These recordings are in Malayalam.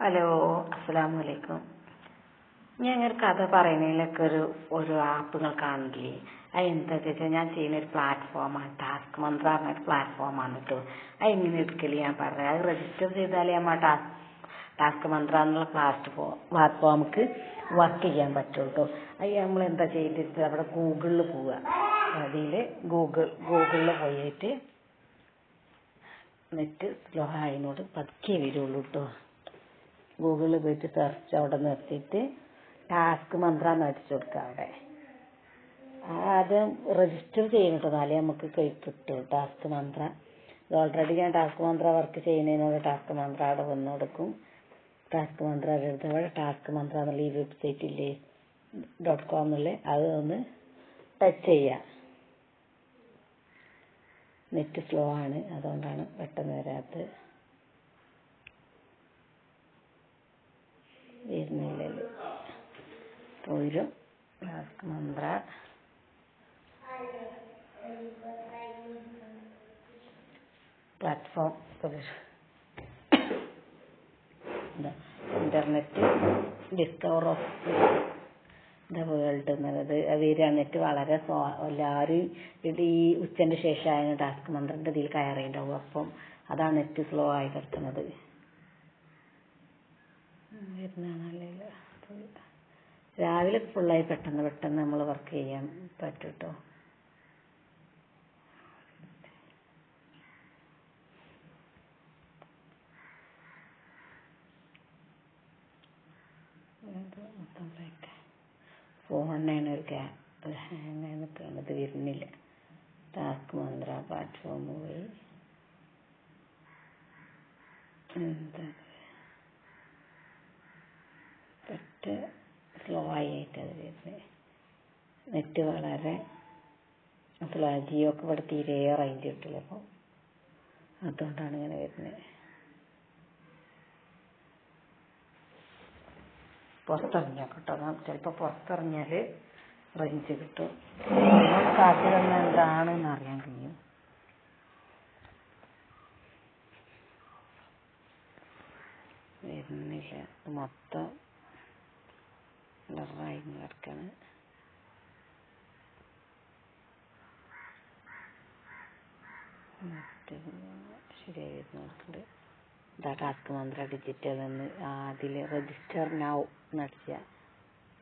ഹലോ അസ്സലാമു അലൈക്കും ഞാൻ ഒരു കഥ പറയുന്നതിലൊക്കെ ഒരു ഒരു ആപ്പുകൾ കാണില്ലേ അത് എന്താ വെച്ചാൽ ഞാൻ ചെയ്യുന്ന ഒരു പ്ലാറ്റ്ഫോമാണ് ടാസ്ക് മന്ത്ര പറഞ്ഞ ഒരു പ്ലാറ്റ്ഫോമാണ് കേട്ടോ അത് എങ്ങനെ എടുക്കൽ ഞാൻ പറഞ്ഞത് അത് രജിസ്റ്റർ ചെയ്താലേ നമ്മൾ ടാസ്ക് ടാസ്ക് മന്ത്ര എന്നുള്ള പ്ലാറ്റ്ഫോം പ്ലാറ്റ്ഫോമിക്ക് വർക്ക് ചെയ്യാൻ പറ്റുള്ളൂ കേട്ടോ അത് നമ്മൾ എന്താ ചെയ്തിട്ട് അവിടെ ഗൂഗിളിൽ പോവുക അതിൽ ഗൂഗിൾ ഗൂഗിളിൽ പോയിട്ട് നെറ്റ് സ്ലോ ആയതിനോട് പതുക്കെ വരുള്ളൂ കേട്ടോ ഗൂഗിളിൽ പോയിട്ട് സെർച്ച് അവിടെ നിർത്തിയിട്ട് ടാസ്ക് മന്ത്ര എന്ന് അടിച്ചു കൊടുക്കുക അവിടെ. ആദ്യം രജിസ്റ്റർ ചെയ്യണം കേട്ടോ എന്നാലേ നമുക്ക് കിട്ടും ടാസ്ക് മന്ത്ര. ഓൾറെഡി ഞാൻ ടാസ്ക് മന്ത്ര വർക്ക് ചെയ്യുന്നതിനോട് ടാസ്ക് മന്ത്ര അവിടെ വന്നു കൊടുക്കും. ടാസ്ക് മന്ത്ര എടുത്ത് അവിടെ ടാസ്ക് മന്ത്ര എന്നുള്ള ഈ വെബ്സൈറ്റ് ഇല്ലേ ഡോട്ട് കോം എന്നുള്ള അത് ഒന്ന് ടച്ച് ചെയ്യുക നെറ്റ് സ്ലോ ആണ്. അതുകൊണ്ടാണ് പെട്ടെന്ന് വരാത്തത്. പോരും task Mantra. Platform internet discover of the world എന്നുള്ളത്. നെറ്റ് വളരെ സ്ലോ എല്ലാവരും ഈ ഉച്ചന്റെ ശേഷമാണ് ടാസ്ക് മന്ത്രിന്റെ ഇതിൽ കയറിയിട്ടുണ്ടാവും അപ്പം അതാണ് നെറ്റ് സ്ലോ ആയി കിടക്കുന്നത്. വരുന്നതാണല്ലോ രാവിലെ ഫുള്ളായി പെട്ടെന്ന് പെട്ടെന്ന് നമ്മൾ വർക്ക് ചെയ്യാൻ പറ്റും കേട്ടോ ഫോണിനാണ് ഒരു ഒരു ഹാങ് ആയി നിൽക്കുന്നത്. വരുന്നില്ല. ടാസ്ക് മന്ത്ര പ്ലാറ്റ്ഫോം പോയി. എന്താ പെട്ട സ്ലോ ആയിട്ട് അത് വരുന്നത് നെറ്റ് വളരെ അപ്പോൾ ജിയോ ഒക്കെ ഇവിടെ തീരെ റേഞ്ച് കിട്ടില്ല അപ്പോൾ അതുകൊണ്ടാണ് ഇങ്ങനെ വരുന്നത് പുറത്തിറങ്ങിയാൽ കേട്ടോ. ചിലപ്പോൾ പുറത്തിറങ്ങിയാൽ റേഞ്ച് കിട്ടും. കാറ്റ് തന്നെ എന്താണെന്ന് അറിയാൻ കഴിയും. വരുന്നില്ല. മൊത്തം ബ്ലറായി കിടക്കാണ്. മറ്റ് ശരിയായി വരുന്ന ഇതാ ടാസ്ക് മന്ത്ര ഡിജിറ്റൽ എന്ന് അതിൽ രജിസ്റ്റർ നൗ എന്നടിക്കുക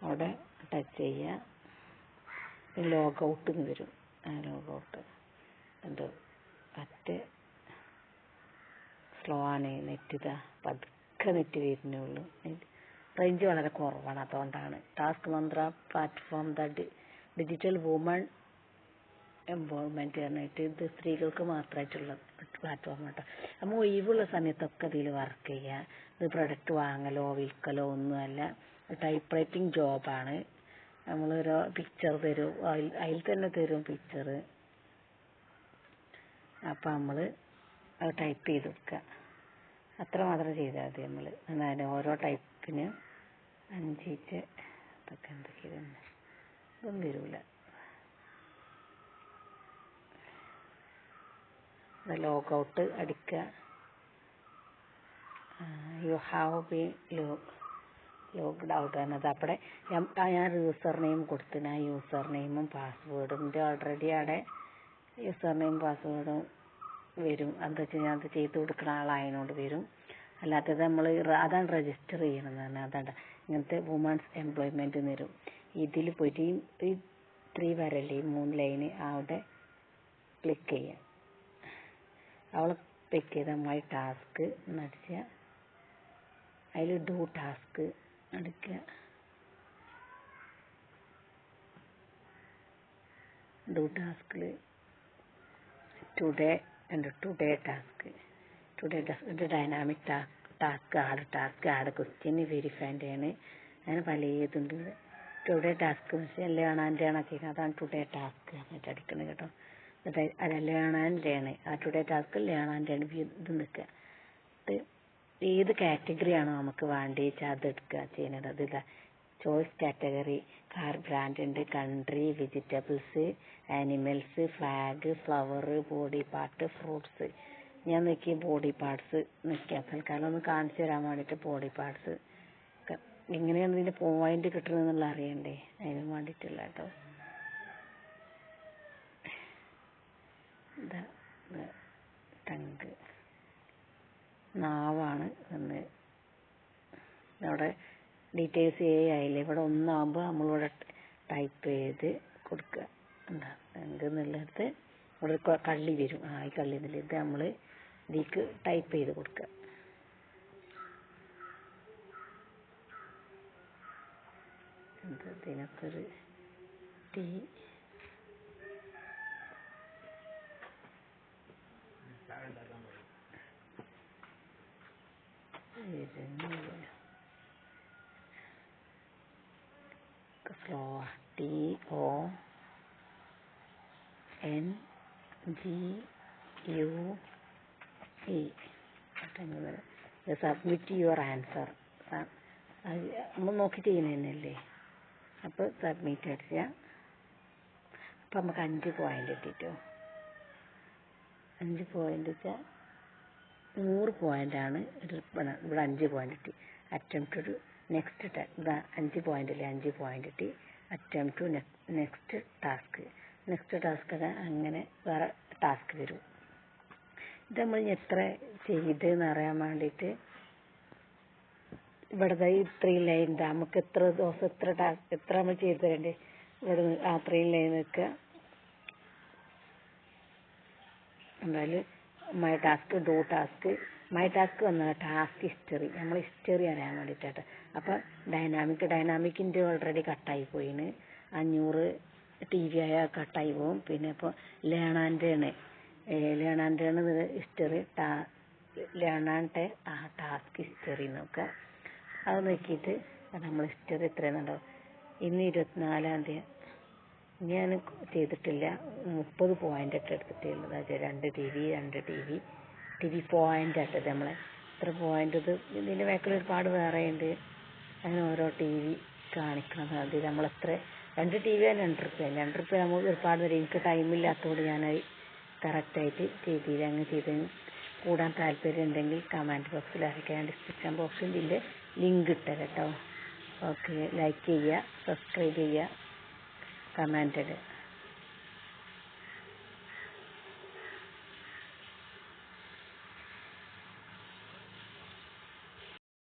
അവിടെ ടച്ച് ചെയ്യുക ലോഗ് ഔട്ട് എന്ന് വരും. ആ ലോഗ് ഔട്ട് ഉണ്ട് പറ്റ സ്ലോ ആണ് നെറ്റ് ഇതാ. പതുക്കെ നെറ്റ് വരുന്നേ ഉള്ളൂ. റേഞ്ച് വളരെ കുറവാണ്. അതുകൊണ്ടാണ്. Task Mantra platform the digital woman empowerment പറഞ്ഞിട്ട് ഇത് സ്ത്രീകൾക്ക് മാത്രമായിട്ടുള്ള പ്ലാറ്റ്ഫോം കേട്ടോ നമ്മൾ ഒഴിവുള്ള സമയത്തൊക്കെ ഇതിൽ വർക്ക് ചെയ്യുക ഇത് പ്രൊഡക്റ്റ് വാങ്ങലോ വിൽക്കലോ ഒന്നുമല്ല. ടൈപ്പ് റൈറ്റിംഗ് ജോബാണ് നമ്മളൊരു പിക്ചർ തരും. അതിൽ തന്നെ തരും പിക്ചർ അപ്പം നമ്മൾ അത് ടൈപ്പ് ചെയ്ത് കൊടുക്കുക അത്ര മാത്രം ചെയ്താൽ മതി നമ്മൾ എന്നാലും ഓരോ ടൈപ്പിന് അഞ്ചിച്ച് ഇതൊക്കെ എന്തൊക്കെയാണ് ഇതൊന്നും വരില്ല ലോഗ് ഔട്ട് അടിക്കുക. You have be logged out എന്നത് അവിടെ ഞാൻ യൂസർ നെയിം കൊടുത്തിന്. ആ യൂസർ നെയിമും പാസ്വേഡും എന്റെ ഓൾറെഡി അവിടെ യൂസർ നെയിം പാസ്വേഡും വരും. എന്താ വെച്ചാൽ ഞാൻ അത് ചെയ്ത് കൊടുക്കുന്ന ആളായതിനോട് വരും. അല്ലാത്തത് നമ്മൾ അതാണ് രജിസ്റ്റർ ചെയ്യണമെന്ന് പറഞ്ഞാൽ അതാണ്. ഇങ്ങനത്തെ വുമൺസ് എംപ്ലോയ്മെന്റ് വരും. ഇതിൽ പോയിട്ട് ഈ ത്രീ വരല്ലേ മൂന്ന് ലൈന് അവിടെ ക്ലിക്ക് ചെയ്യുക അവൾ ക്ലിക്ക് ചെയ്ത മൈ ടാസ്ക് എന്നടിച്ച അതിൽ ഡു ടാസ്ക് അടിക്കുക ഡു ടാസ്കിൽ ടുഡേ ഉണ്ട് ടുഡേ ടാസ്ക് ടുഡേ ടാസ്ക് ഇത് dynamic task add task add question വെരിഫൈന്റെ ആണ് അങ്ങനെ പല ഇതുണ്ട് ടുഡേ ടാസ്ക് ആണ് ആണൊക്കെ അതാണ് ടുഡേ ടാസ്ക് എന്നിട്ട് അടിക്കുന്നത് കേട്ടോ. എന്നിട്ട് അല്ല ആ ടുഡേ ടാസ്ക് ലേണാന്റെ ആണ് ഇത് നിൽക്കുക ഇത് ഏത് കാറ്റഗറി ആണോ നമുക്ക് വേണ്ടി വെച്ചാൽ അത് എടുക്കുക ചെയ്യുന്നത്. അതില്ല ചോയ്സ് കാറ്റഗറി കാർ ബ്രാൻഡ് ഉണ്ട് country vegetables animals flag flower body part fruits ഞാൻ നോക്കി ബോഡി പാർട്സ് നിൽക്കുക തൽക്കാലം ഒന്ന് കാണിച്ചു തരാൻ വേണ്ടിയിട്ട് ബോഡി പാർട്സ് എങ്ങനെയാണ് ഇതിന്റെ പോയിന്റ് കിട്ടുന്നതെന്നുള്ള അറിയണ്ടേ? അതിന് വേണ്ടിയിട്ടുള്ള കേട്ടോ ഇതാ ടങ്ക് നാവാണ് എന്ന്. ഇവിടെ ഡീറ്റെയിൽസ് ആയില്ല? ഇവിടെ ഒന്നാകുമ്പോൾ നമ്മളിവിടെ ടൈപ്പ് ചെയ്ത് കൊടുക്കുക. എന്താ? ടങ്ക് എന്നുള്ളിടത്ത് ഇവിടെ ഒരു കള്ളി വരും. ആ ഈ കള്ളി എന്നുള്ളത് ഇത് നമ്മൾ ഇതിക്ക് ടൈപ്പ് ചെയ്ത് കൊടുക്കുക. എന്താ ഇതിനൊക്കൊരു ടീ flow T O N G U E submit your answer നമ്മൾ നോക്കി ചെയ്യുന്നത് തന്നെയല്ലേ അപ്പോൾ സബ്മിറ്റ് അടിച്ച. അപ്പം നമുക്ക് അഞ്ച് പോയിന്റ് കിട്ടിയിട്ടോ അഞ്ച് പോയിന്റ് വെച്ചാൽ നൂറ് പോയിന്റാണ് ഇവിടെ അഞ്ച് പോയിന്റ് കിട്ടി. അറ്റംപ്റ്റ് ടു നെക്സ്റ്റ് ഇതാ അഞ്ച് പോയിന്റിലെ അഞ്ച് പോയിന്റ് കിട്ടി. Attempt to next task next task അങ്ങനെ വേറെ ടാസ്ക് വരും. ഇത് നമ്മൾ എത്ര ചെയ്തെന്ന് അറിയാൻ വേണ്ടിയിട്ട് ഇവിടെ ഇത്രയും ലൈൻ നമുക്ക് എത്ര ദിവസം എത്ര ടാസ്ക് എത്ര നമ്മൾ ചെയ്തു തരണ്ടേ? ഇവിടെ അത്രയും ലൈൻ നിൽക്കുക എന്തായാലും my task do task my task വന്നാൽ ടാസ്ക് ഹിസ്റ്ററി നമ്മൾ ഹിസ്റ്ററി അറിയാൻ വേണ്ടിയിട്ടാണ് അപ്പം ഡൈനാമിക് ഡൈനാമിക്കിന്റെ ഓൾറെഡി കട്ടായി പോയിന്. അഞ്ഞൂറ് ടി വി ആയ കട്ടായി പോകും പിന്നെ ഇപ്പോൾ ലേണാന്റെ ആണ് ലേണാന്റെ ആണ് ഹിസ്റ്ററി ടാ ലേണാന്റെ ആ ടാസ്ക് ഹിസ്റ്ററി നോക്കുക അത് നോക്കിയിട്ട് നമ്മൾ ഹിസ്റ്ററി എത്രയാണെന്നുണ്ടാവും ഇന്ന് ഇരുപത്തിനാലാം തീയതി. ഞാൻ ചെയ്തിട്ടില്ല. മുപ്പത് പോയിന്റ് ഒക്കെ എടുത്തിട്ടുള്ളത്. അത് രണ്ട് ടി വി രണ്ട് ടി വി. ടി വി ആട്ടത് നമ്മളെ ഇത്ര പോയിന്റ് ഇത് ഇതിന്റെ ബാക്കിൽ ഒരുപാട് വേറെ ഉണ്ട് അങ്ങനെ ഓരോ ടി വി കാണിക്കണം അത് നമ്മളെത്ര രണ്ട് ടി വി രണ്ട് റുപ്യ. രണ്ട് റുപ്യ നമ്മൾ ഒരുപാട് നേരം എനിക്ക് ടൈമില്ലാത്തതുകൊണ്ട് ഞാനത് കറക്റ്റായിട്ട് ചെയ്തില്ല അങ്ങനെ ചെയ്ത് കൂടാൻ താല്പര്യം ഉണ്ടെങ്കിൽ കമന്റ് ബോക്സിൽ അറിയിക്കാൻ ഡിസ്ക്രിപ്ഷൻ ബോക്സിൽ ഇതിന്റെ ലിങ്ക് ഇട്ടത് കേട്ടോ. ഓക്കെ ലൈക്ക് ചെയ്യുക സബ്സ്ക്രൈബ് ചെയ്യുക. കമന്റ് ഇടുക